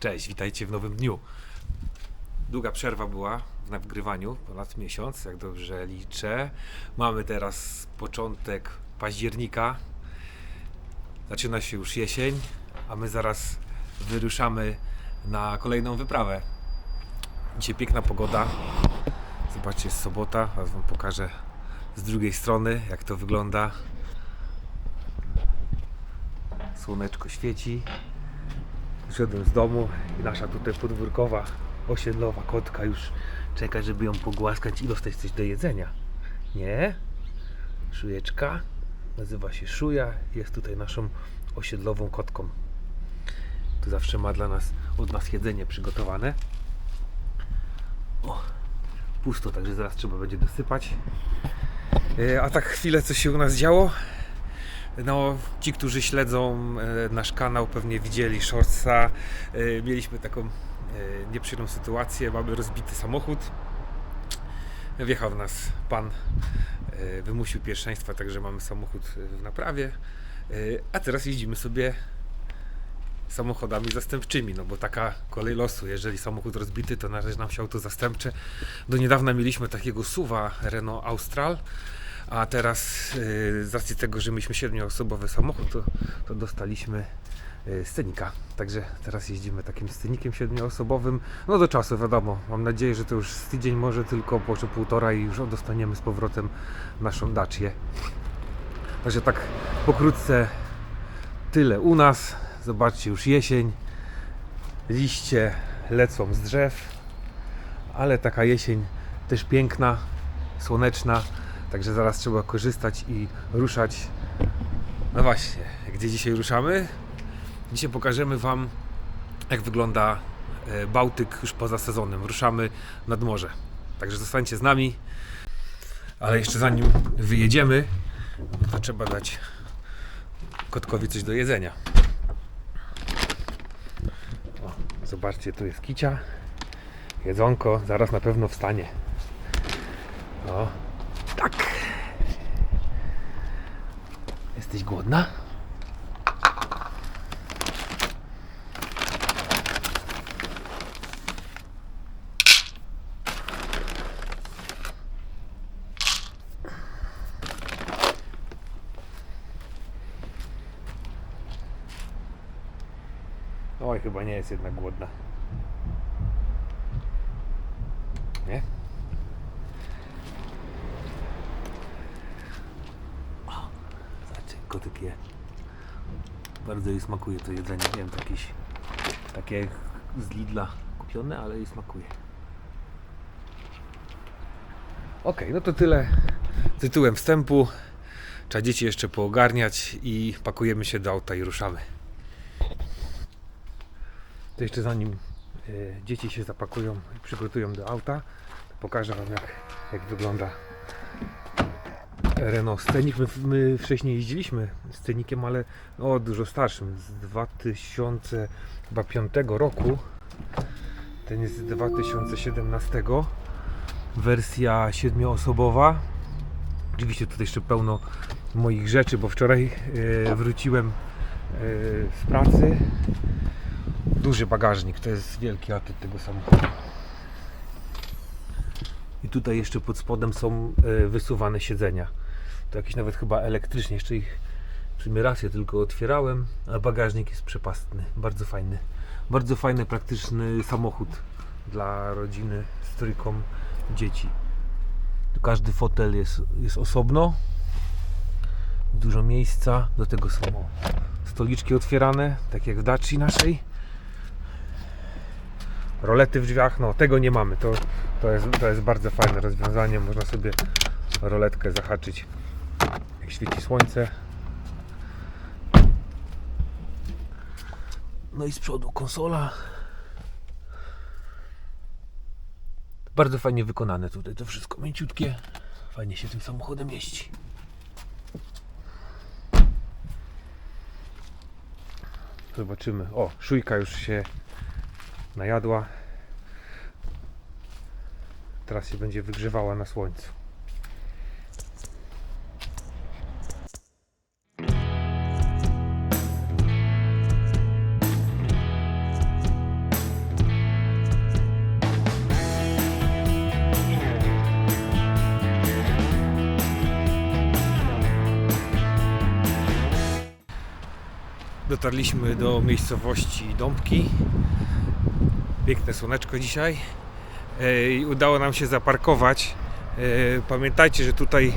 Cześć, witajcie w nowym dniu. Długa przerwa była w nagrywaniu, ponad miesiąc, jak dobrze liczę. Mamy teraz początek października. Zaczyna się już jesień, a my zaraz wyruszamy na kolejną wyprawę. Dzisiaj piękna pogoda. Zobaczcie, jest sobota. Teraz Wam pokażę z drugiej strony, jak to wygląda. Słoneczko świeci. Wyszedłem z domu i nasza tutaj podwórkowa, osiedlowa kotka już czeka, żeby ją pogłaskać i dostać coś do jedzenia. Nie? Szujeczka. Nazywa się Szuja. Jest tutaj naszą osiedlową kotką. Tu zawsze ma dla nas, od nas jedzenie przygotowane. O, pusto, także zaraz trzeba będzie dosypać. E, A tak chwilę, co się u nas działo? No, ci, którzy śledzą e, nasz kanał, pewnie widzieli shortsa. E, Mieliśmy taką e, nieprzyjemną sytuację. Mamy rozbity samochód. Wjechał w nas pan, wymusił pierwszeństwa, także mamy samochód w naprawie. A teraz jeździmy sobie samochodami zastępczymi, no bo taka kolej losu. Jeżeli samochód rozbity, to należy nam się auto zastępcze. Do niedawna mieliśmy takiego suwa Renault Austral, a teraz yy, z racji tego, że mieliśmy siedmioosobowy samochód, to, to dostaliśmy yy, scenika. Także teraz jeździmy takim scenikiem siedmioosobowym. No do czasu, wiadomo. Mam nadzieję, że to już z tydzień, może tylko może półtora i już dostaniemy z powrotem naszą Dacię. Także tak pokrótce tyle u nas. Zobaczcie, już jesień. Liście lecą z drzew, ale taka jesień też piękna, słoneczna. Także zaraz trzeba korzystać i ruszać. No właśnie, gdzie dzisiaj ruszamy? Dzisiaj pokażemy Wam, jak wygląda e, Bałtyk już poza sezonem. Ruszamy nad morze. Także zostańcie z nami. Ale jeszcze zanim wyjedziemy, to trzeba dać kotkowi coś do jedzenia. O, zobaczcie, tu jest kicia. Jedzonko, zaraz na pewno wstanie. O, tak. Jesteś głodna? Oj, chyba nie jest jednak głodna. Nie? O, Zobaczcie, kotyk je. Jej smakuje to jedzenie. Nie wiem, jakieś takie z Lidla kupione, ale jej smakuje. Okej, no to tyle tytułem wstępu. Trzeba dzieci jeszcze poogarniać i pakujemy się do auta i ruszamy. To jeszcze zanim e, dzieci się zapakują i przygotują do auta, pokażę Wam jak, jak wygląda Renault Scenic. My, my wcześniej jeździliśmy Scenikiem, ale o, dużo starszym, z 2005 roku. Ten jest z 2017. Wersja siedmioosobowa. Oczywiście tutaj jeszcze pełno moich rzeczy, bo wczoraj e, wróciłem e, z pracy duży bagażnik, to jest wielki atut tego samochodu. I tutaj jeszcze pod spodem są e, wysuwane siedzenia. To jakieś nawet chyba elektrycznie, jeszcze ich w raz je tylko otwierałem, a bagażnik jest przepastny, bardzo fajny. Bardzo fajny, praktyczny samochód dla rodziny z trójką dzieci. Tu każdy fotel jest, jest osobno, dużo miejsca, do tego są stoliczki otwierane, tak jak w Daci naszej rolety w drzwiach, no tego nie mamy. To, to, jest, to jest bardzo fajne rozwiązanie. Można sobie roletkę zahaczyć, jak świeci słońce. No i z przodu konsola. Bardzo fajnie wykonane tutaj to wszystko, mięciutkie. Fajnie się tym samochodem jeździ. Zobaczymy. O, szujka już się najadła. Teraz się będzie wygrzewała na słońcu. Dotarliśmy do miejscowości Dąbki. Piękne słoneczko dzisiaj. E, I udało nam się zaparkować. E, Pamiętajcie, że tutaj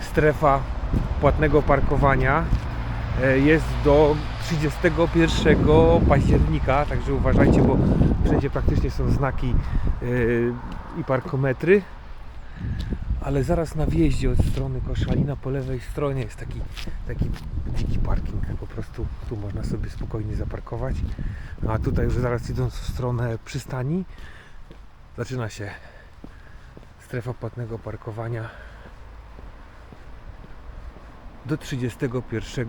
strefa płatnego parkowania e, jest do 31 października, także uważajcie, bo wszędzie praktycznie są znaki i parkometry. Ale zaraz na wjeździe od strony Koszalina po lewej stronie jest taki, taki dziki parking. Po prostu tu można sobie spokojnie zaparkować. No a tutaj już zaraz idąc w stronę przystani zaczyna się strefa płatnego parkowania do 31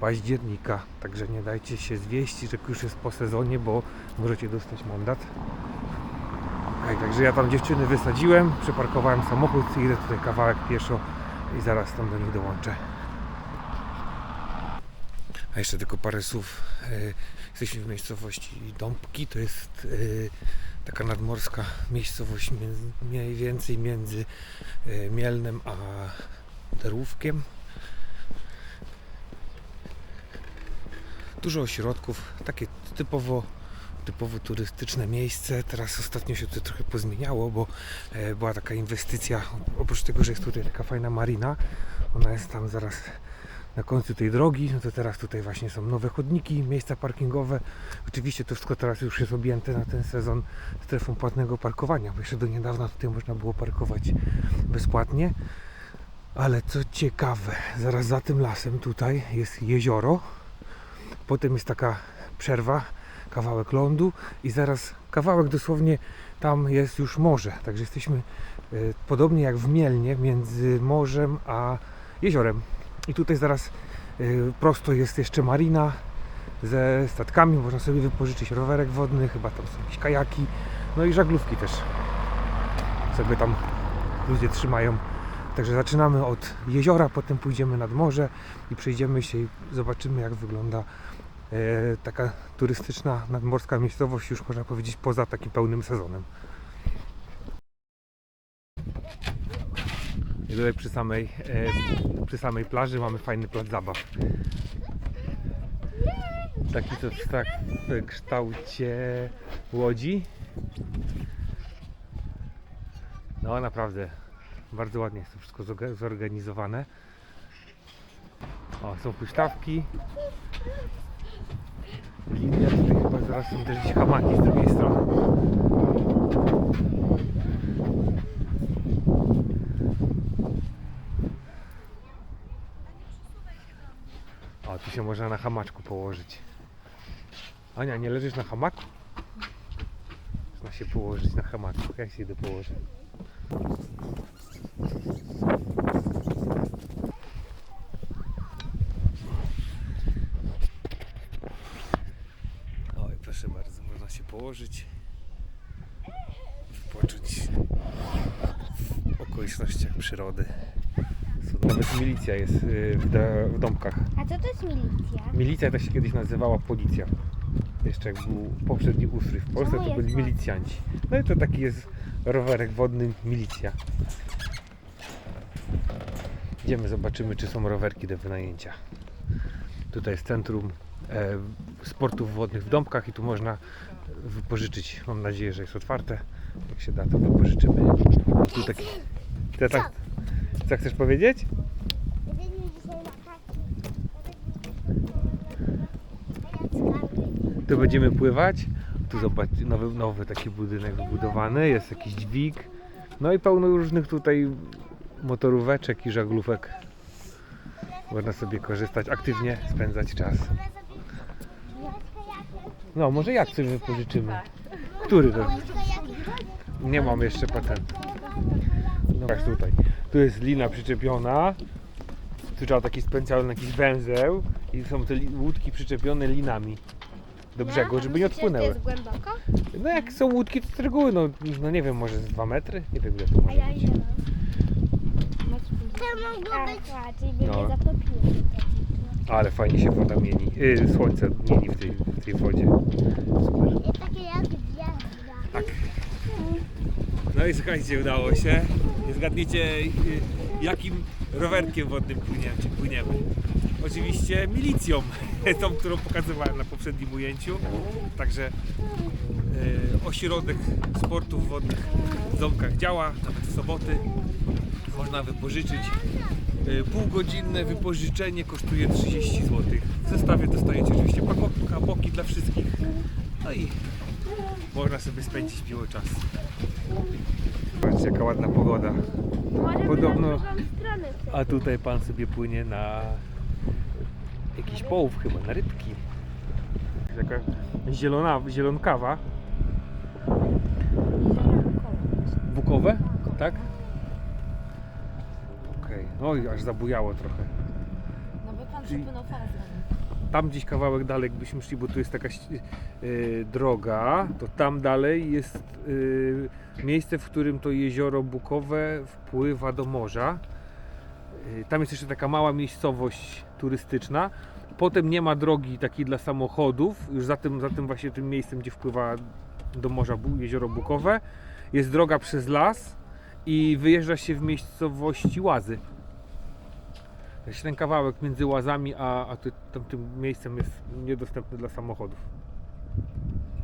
października. Także nie dajcie się zwieść, że już jest po sezonie, bo możecie dostać mandat. Okej, także ja tam dziewczyny wysadziłem, przeparkowałem samochód i idę tutaj kawałek pieszo i zaraz tam do nich dołączę. A jeszcze tylko parę słów. E, Jesteśmy w miejscowości Dąbki, to jest e, taka nadmorska miejscowość mniej więcej między e, Mielnem a Derłówkiem. Dużo ośrodków, takie typowo typowo turystyczne miejsce. Teraz ostatnio się to trochę pozmieniało, bo e, była taka inwestycja, oprócz tego, że jest tutaj taka fajna marina, ona jest tam zaraz na końcu tej drogi, no to teraz tutaj właśnie są nowe chodniki, miejsca parkingowe. Oczywiście to wszystko teraz już jest objęte na ten sezon strefą płatnego parkowania, bo jeszcze do niedawna tutaj można było parkować bezpłatnie. Ale co ciekawe, zaraz za tym lasem tutaj jest jezioro, potem jest taka przerwa, kawałek lądu i zaraz kawałek dosłownie tam jest już morze. Także jesteśmy e, podobnie jak w Mielnie między morzem a jeziorem. I tutaj zaraz e, prosto jest jeszcze marina ze statkami. Można sobie wypożyczyć rowerek wodny, chyba tam są jakieś kajaki, no i żaglówki też sobie tam ludzie trzymają. Także zaczynamy od jeziora, potem pójdziemy nad morze i przejdziemy się i zobaczymy jak wygląda taka turystyczna nadmorska miejscowość, już można powiedzieć poza takim pełnym sezonem. I tutaj przy samej, e, przy samej plaży mamy fajny plac zabaw. Taki to tak w kształcie łodzi. No naprawdę bardzo ładnie jest to wszystko zorga- zorganizowane. O, są huśtawki. Linia tutaj chyba zaraz są też gdzieś hamaki z drugiej strony. O, tu się można na hamaczku położyć. Ania, nie leżysz na hamaku? Można się położyć na hamaku. Jak się idę położyć? Oj, proszę bardzo, można się położyć, wypocząć w okolicznościach przyrody. Są- Nawet milicja jest y, w, w domkach. A co to jest milicja? Milicja to się kiedyś nazywała policja. Jeszcze jak był poprzedni ustrój w Polsce, Czemu to byli wodny? milicjanci. No i to taki jest rowerek wodny milicja. Idziemy, zobaczymy, czy są rowerki do wynajęcia. Tutaj jest centrum e, sportów wodnych w Dąbkach i tu można wypożyczyć. Mam nadzieję, że jest otwarte. Jak się da, to wypożyczymy. Tu taki... Tak, co chcesz powiedzieć? Jedziemy dzisiaj na haki. Tu będziemy pływać. Tu zobacz, nowy, nowy taki budynek wybudowany, jest jakiś dźwig. No i pełno różnych tutaj motoróweczek i żaglówek. Można sobie korzystać, aktywnie spędzać czas. No, może jak coś wypożyczymy? Który to? Nie mam jeszcze patentu. No właśnie tutaj. Tu jest lina przyczepiona. Tu trzeba taki specjalny jakiś węzeł i są te łódki przyczepione linami do brzegu, żeby nie odpłynęły. jest głęboko? No jak są łódki, to z reguły, no, no nie wiem, może z 2 metry? Nie wiem ile to A może ja być. ile mam? To mogło być... A, czyli by No. mnie zatopiło. Ale fajnie się woda mieni, yy, słońce mieni w tej, w tej wodzie. Super. Jest takie jak gwiazda. Tak. No i słuchajcie, udało się. Zgadnijcie, y, jakim rowerkiem wodnym płyniemy, czy płyniemy. Oczywiście milicją, tą, którą pokazywałem na poprzednim ujęciu. Także e, ośrodek sportów wodnych w Ząbkach działa, nawet w soboty. Można wypożyczyć. E, Półgodzinne wypożyczenie kosztuje 30 zł. W zestawie dostajecie oczywiście kapoki dla wszystkich. No i można sobie spędzić miły czas. Patrzcie jaka ładna pogoda. Podobno- A tutaj pan sobie płynie na jakiś połów chyba, na rybki. Taka zielona, zielonkawa. Bukowe? Tak? Okej. No i aż zabujało trochę. No by pan Czyli- przypłynął falę Tam gdzieś kawałek dalej jakbyśmy szli, bo tu jest taka ści- y, droga, to tam dalej jest y, miejsce, w którym to jezioro Bukowe wpływa do morza. Y, tam jest jeszcze taka mała miejscowość turystyczna. Potem nie ma drogi takiej dla samochodów, już za tym, za tym właśnie tym miejscem, gdzie wpływa do morza jezioro Bukowe. Jest droga przez las i wyjeżdża się w miejscowości Łazy. Jeśli ten kawałek między łazami a, a miejscem jest niedostępny dla samochodów.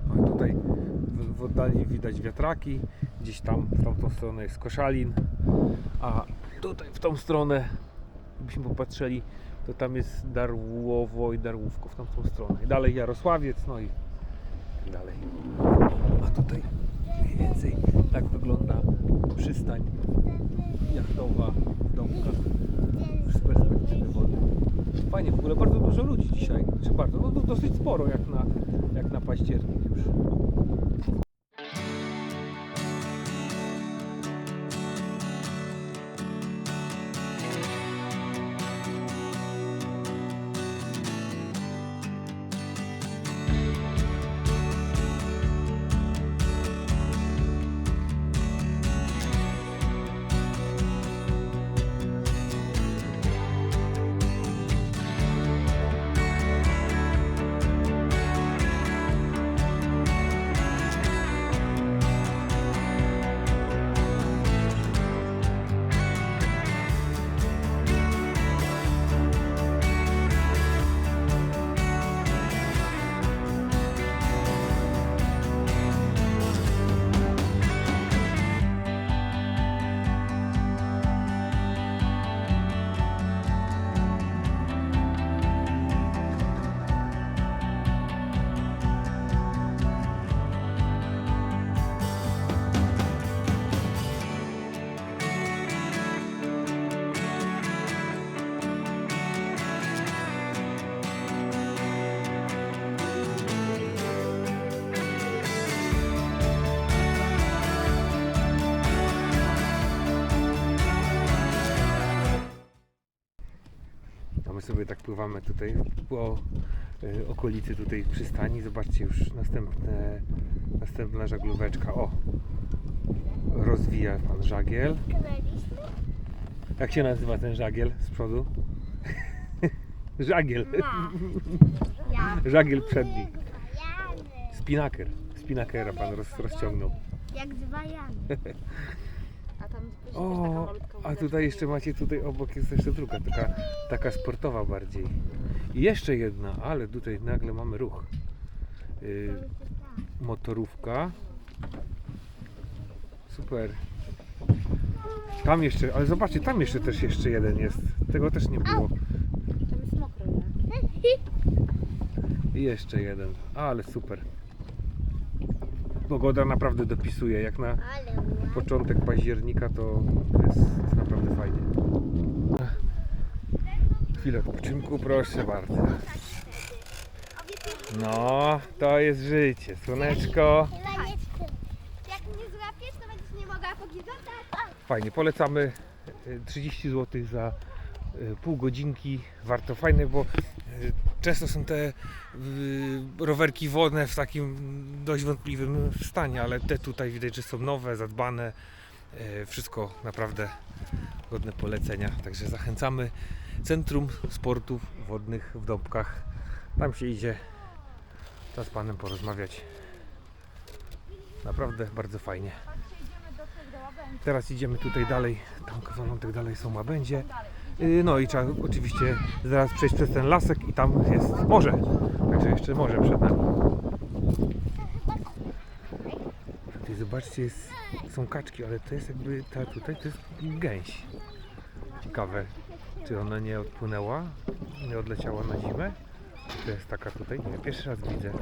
No i tutaj w, w oddali widać wiatraki, gdzieś tam w tamtą stronę jest Koszalin, a tutaj w tą stronę, gdybyśmy popatrzyli, to tam jest Darłowo i Darłówko w tamtą stronę. I dalej Jarosławiec, no i dalej. A tutaj mniej więcej tak wygląda przystań jachtowa w Domkach z perspektywy wody. Fajnie, w ogóle bardzo dużo ludzi dzisiaj. Czy bardzo? No dosyć sporo jak na, jak na październik już. Tak pływamy tutaj po y, okolicy tutaj przystani. Zobaczcie już następne, następna żaglóweczka. O! Rozwija pan żagiel. Jak się nazywa ten żagiel z przodu? żagiel. Żagiel przedni. Spinaker. Spinakera pan roz, rozciągnął. Jak zwajany. A tam też taka O, malutka a tutaj jeszcze macie, tutaj obok jest jeszcze druga, taka, taka sportowa bardziej. I jeszcze jedna, ale tutaj nagle mamy ruch. Y, motorówka. Super. Tam jeszcze, ale zobaczcie, tam jeszcze też jeszcze jeden jest. Tego też nie było. Tam jest mokro, nie? I jeszcze jeden, ale super. Pogoda naprawdę dopisuje, jak na początek października to jest, jest naprawdę fajnie. Chwilę odpoczynku, proszę bardzo. No, to jest życie. Słoneczko. Jak mnie złapiesz, to będziesz nie mogła pogizać. Fajnie, polecamy y, 30 zł za y, pół godzinki. Warto, fajne, bo y, często są te y, rowerki wodne w takim dość wątpliwym stanie, ale te tutaj widać, że są nowe, zadbane. Y, Wszystko naprawdę godne polecenia. Także zachęcamy. Centrum Sportów Wodnych w Dąbkach. Tam się idzie czas z Panem porozmawiać. Naprawdę bardzo fajnie. Teraz idziemy tutaj dalej, tam kawałek dalej są łabędzie. Yy, No i trzeba oczywiście zaraz przejść przez ten lasek i tam jest morze. Także jeszcze morze przed nami. Tutaj zobaczcie, jest, są kaczki, ale to jest jakby ta tutaj to jest gęś. Ciekawe, czy ona nie odpłynęła, nie odleciała na zimę. To jest taka tutaj, nie, pierwszy raz widzę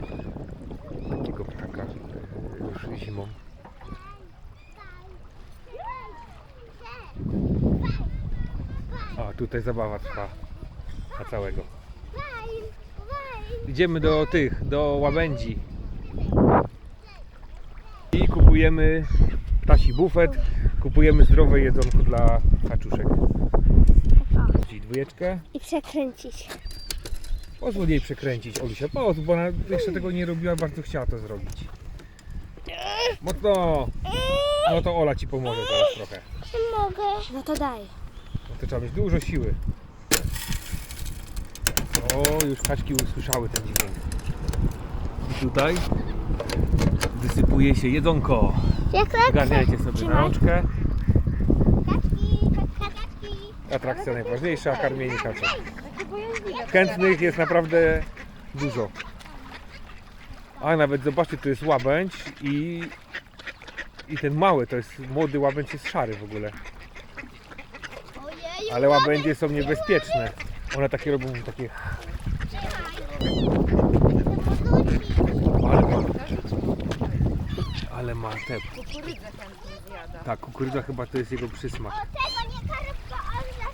takiego ptaka yy, już zimą. Tutaj zabawa trwa na całego. Idziemy do tych, do łabędzi. I kupujemy ptasi bufet, kupujemy zdrowe jedzonko dla kaczuszek. Czyli dwójeczkę. I przekręcić. Pozwól jej przekręcić, Olusia, pozwól, bo ona jeszcze tego nie robiła, bardzo chciała to zrobić. Mocno! No to Ola Ci pomoże teraz trochę. Mogę. No to daj. To trzeba mieć dużo siły. O, już kaczki usłyszały ten dźwięk. I tutaj wysypuje się jedzonko. Zgarniajcie sobie na kaczki. Atrakcja najważniejsza, karmienie kaczek. Chętnych jest naprawdę dużo. A nawet zobaczcie, tu jest łabędź i, i ten mały, to jest młody łabędź jest szary w ogóle. Ale łabędzie są niebezpieczne. One takie robią takie. Ale ma, ale ma te. Kukurydzę chętnie zjada. Tak, kukurydza chyba to jest jego przysmak. Tego nie karybka, ale na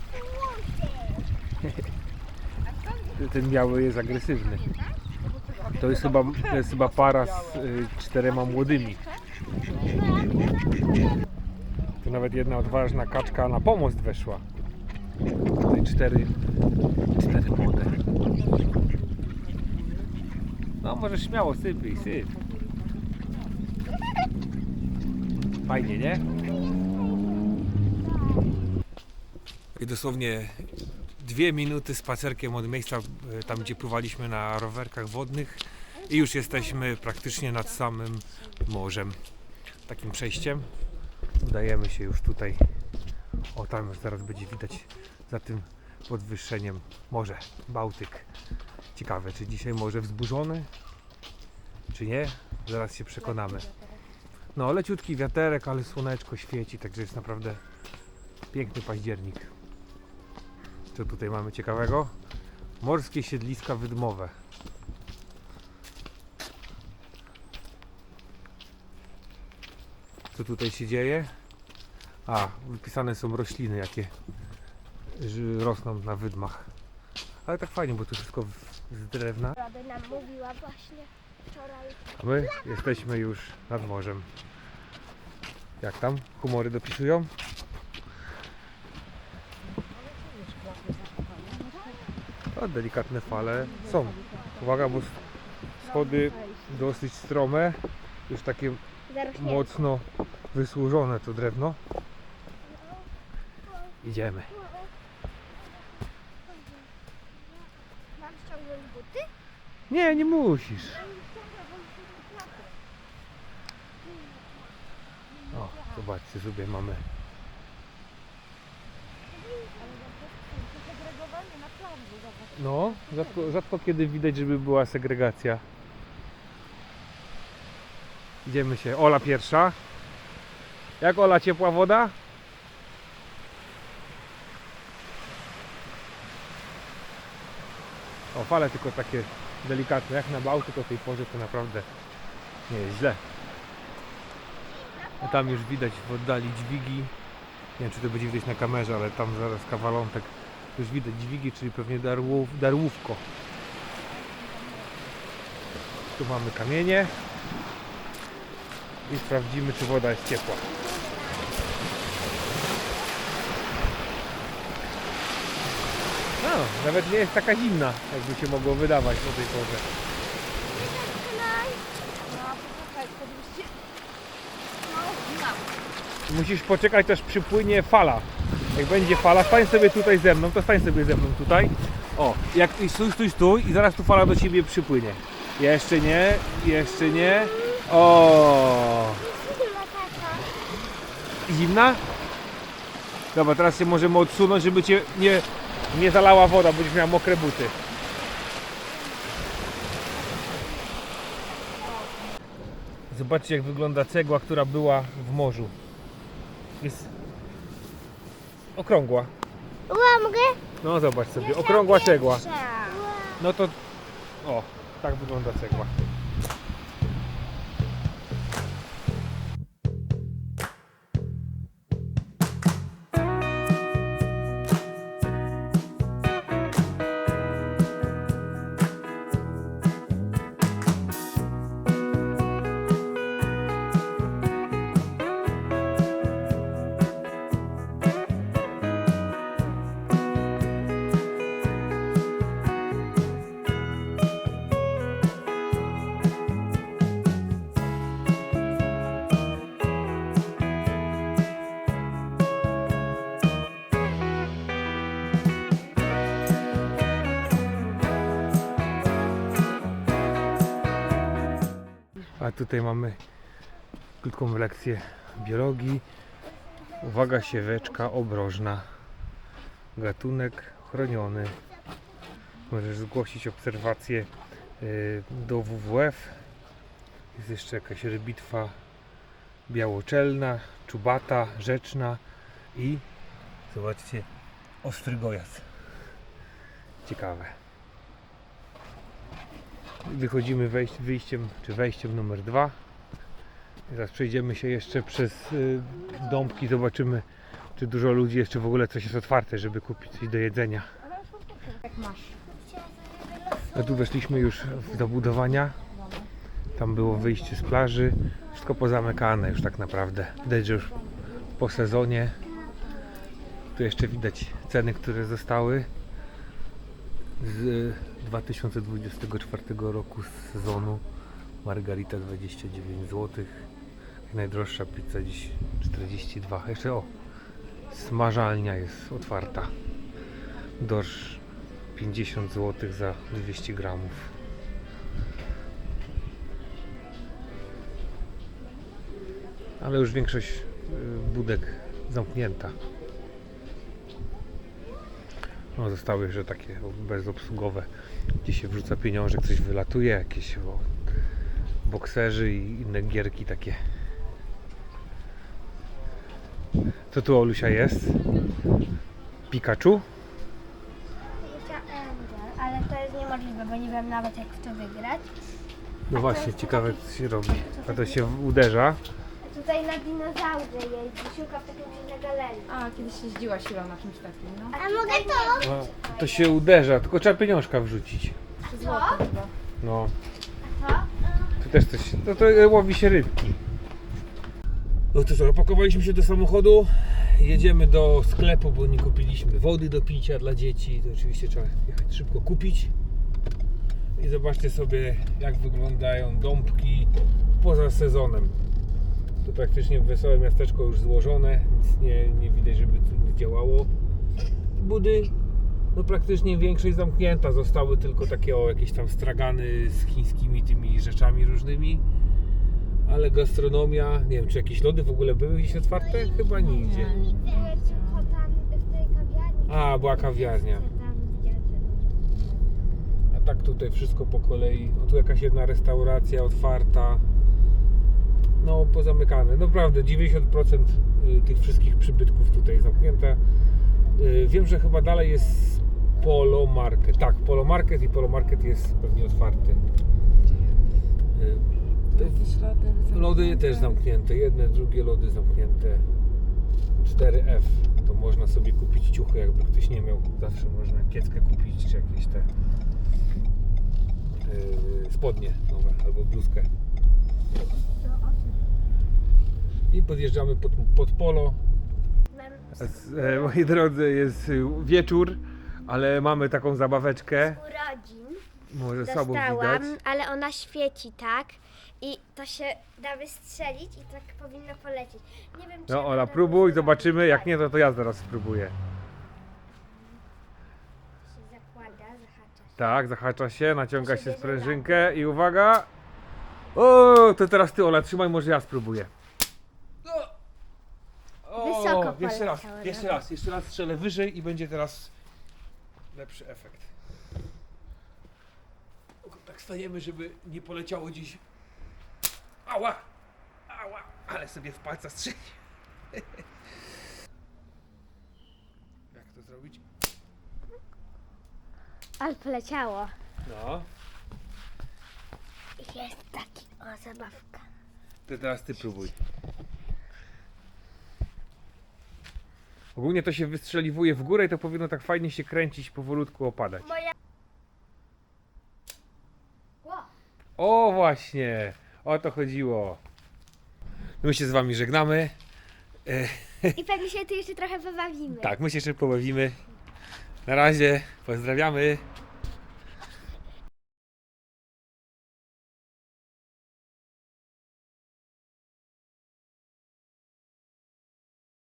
słońce. Ten biały jest agresywny. To jest chyba, to jest chyba para z y, czterema młodymi. Tu nawet jedna odważna kaczka na pomost weszła. Tutaj cztery, cztery młode. No możesz śmiało sypij, syp. Fajnie, nie? I dosłownie dwie minuty spacerkiem od miejsca, e, tam gdzie pływaliśmy na rowerkach wodnych i już jesteśmy praktycznie nad samym morzem. Takim przejściem udajemy się już tutaj. O, tam już zaraz będzie widać za tym podwyższeniem morze, Bałtyk. Ciekawe, czy dzisiaj morze wzburzone, czy nie? Zaraz się przekonamy. No, leciutki wiaterek, ale słoneczko świeci, także jest naprawdę piękny październik. Co tutaj mamy ciekawego? Morskie siedliska wydmowe. Co tutaj się dzieje? A, wypisane są rośliny, jakie rosną na wydmach. Ale tak fajnie, bo to wszystko z drewna. Nam mówiła właśnie wczoraj. A my jesteśmy już nad morzem. Jak tam? Humory dopisują? O, delikatne fale są. Uwaga, bo schody dosyć strome. Już takie mocno wysłużone to drewno. Idziemy. Mam ściągnąć buty? Nie, nie musisz. O, zobaczcie sobie mamy. No, rzadko, rzadko kiedy widać, żeby była segregacja. Idziemy się. Ola pierwsza. Jak Ola ciepła woda? O, fale tylko takie delikatne. Jak na Bałtyk o tej porze to naprawdę nie jest źle. A tam już widać w oddali dźwigi. Nie wiem, czy to będzie widać na kamerze, ale tam zaraz kawalątek już widać dźwigi, czyli pewnie darłów, darłówko. Tu mamy kamienie. I sprawdzimy, czy woda jest ciepła. No, nawet nie jest taka zimna, jakby się mogło wydawać o tej porze. Musisz poczekać, aż przypłynie fala. Jak będzie fala, stań sobie tutaj ze mną, to stań sobie ze mną tutaj. O, jak i stój, stój, stój i zaraz tu fala do ciebie przypłynie. Jeszcze nie, jeszcze nie. O, zimna? Dobra, teraz się możemy odsunąć, żeby cię nie Nie zalała woda, będziesz miał mokre buty. Zobaczcie jak wygląda cegła, która była w morzu. Jest okrągła. Ła, mogę? No zobacz sobie, okrągła cegła. Ła. No to o, tak wygląda cegła. A tutaj mamy krótką lekcję biologii. Uwaga, sieweczka obrożna. Gatunek chroniony. Możesz zgłosić obserwację y, do WWF. Jest jeszcze jakaś rybitwa białoczelna, czubata, rzeczna i zobaczcie, ostry gojas. Ciekawe. Wychodzimy wejść, wyjściem czy wejściem numer dwa. Teraz przejdziemy się jeszcze przez y, dąbki, zobaczymy czy dużo ludzi jest, czy w ogóle coś jest otwarte, żeby kupić coś do jedzenia. Jak masz. A tu weszliśmy już w zabudowania. Tam było wyjście z plaży. Wszystko pozamykane już tak naprawdę. Widać, że już po sezonie. Tu jeszcze widać ceny, które zostały z 2024 roku z sezonu. Margarita 29 zł. Najdroższa pizza dziś 42. Jeszcze o, smażalnia jest otwarta. Dorsz 50 zł za 200 gramów. Ale już większość y, budek zamknięta. No, zostały jeszcze takie bezobsługowe, gdzie się wrzuca pieniążek, coś wylatuje, jakieś o, bokserzy i inne gierki takie. Co tu Olusia jest? Pikachu? Angel, ale to jest niemożliwe, bo nie wiem nawet jak w to wygrać. No właśnie, ciekawe co się robi. A to się uderza. Tutaj na dinozaurze jeździ, szuka w takim na galerii. A, kiedyś jeździła siła na czymś takim, no. A mogę to? No, to się uderza, tylko trzeba pieniążka wrzucić. Złoty chyba. No, To? tu też coś. No to łowi się rybki. No to co, opakowaliśmy się do samochodu. Jedziemy do sklepu, bo nie kupiliśmy wody do picia dla dzieci. To oczywiście trzeba jechać szybko kupić. I zobaczcie sobie, jak wyglądają dąbki poza sezonem. Tu praktycznie wesołe miasteczko już złożone, nic nie, nie widać, żeby tu nie działało. Budy, no praktycznie większość zamknięta. Zostały tylko takie o jakieś tam stragany z chińskimi tymi rzeczami różnymi. Ale gastronomia, nie wiem, czy jakieś lody w ogóle były gdzieś otwarte? Chyba nigdzie. A, była kawiarnia. A tak tutaj wszystko po kolei. O, tu jakaś jedna restauracja otwarta. No, pozamykane. Naprawdę 90% y, tych wszystkich przybytków tutaj zamknięte. Y, Wiem, że chyba dalej jest Polo Market. Tak, Polo Market i Polo Market jest pewnie otwarty. Y, lody też zamknięte. Jedne, drugie lody zamknięte. 4F. To można sobie kupić ciuchy, jakby ktoś nie miał. Zawsze można kieckę kupić, czy jakieś te spodnie nowe, albo bluzkę. I podjeżdżamy pod, pod polo. E, moi drodzy, jest wieczór, ale mamy taką zabaweczkę. urodzin. Może słabo Dostałam, widać. ale ona świeci tak i to się da wystrzelić i tak powinno polecieć. Nie wiem, czy No Ola, będę próbuj, używać. zobaczymy. Jak nie, to, to ja zaraz spróbuję. się zakłada, zahacza się. Tak, zahacza się, naciąga się sprężynkę i uwaga. O, to teraz ty Ola, trzymaj, może ja spróbuję. O, Wysoko jeszcze raz, poleciało, jeszcze raz, jeszcze raz strzelę wyżej i będzie teraz lepszy efekt. Tak stajemy, żeby nie poleciało dziś. Ała! Ała! Ale sobie w palca strzeli. Jak to zrobić? Ale poleciało. No. Jest taki, o, zabawka. To teraz ty próbuj. Ogólnie to się wystrzeliwuje w górę i to powinno tak fajnie się kręcić, powolutku opadać. Moja... Ło, O właśnie! O to chodziło. My się z wami żegnamy. E, I pewnie się tu jeszcze trochę pobawimy. tak, my się jeszcze pobawimy. Na razie, pozdrawiamy.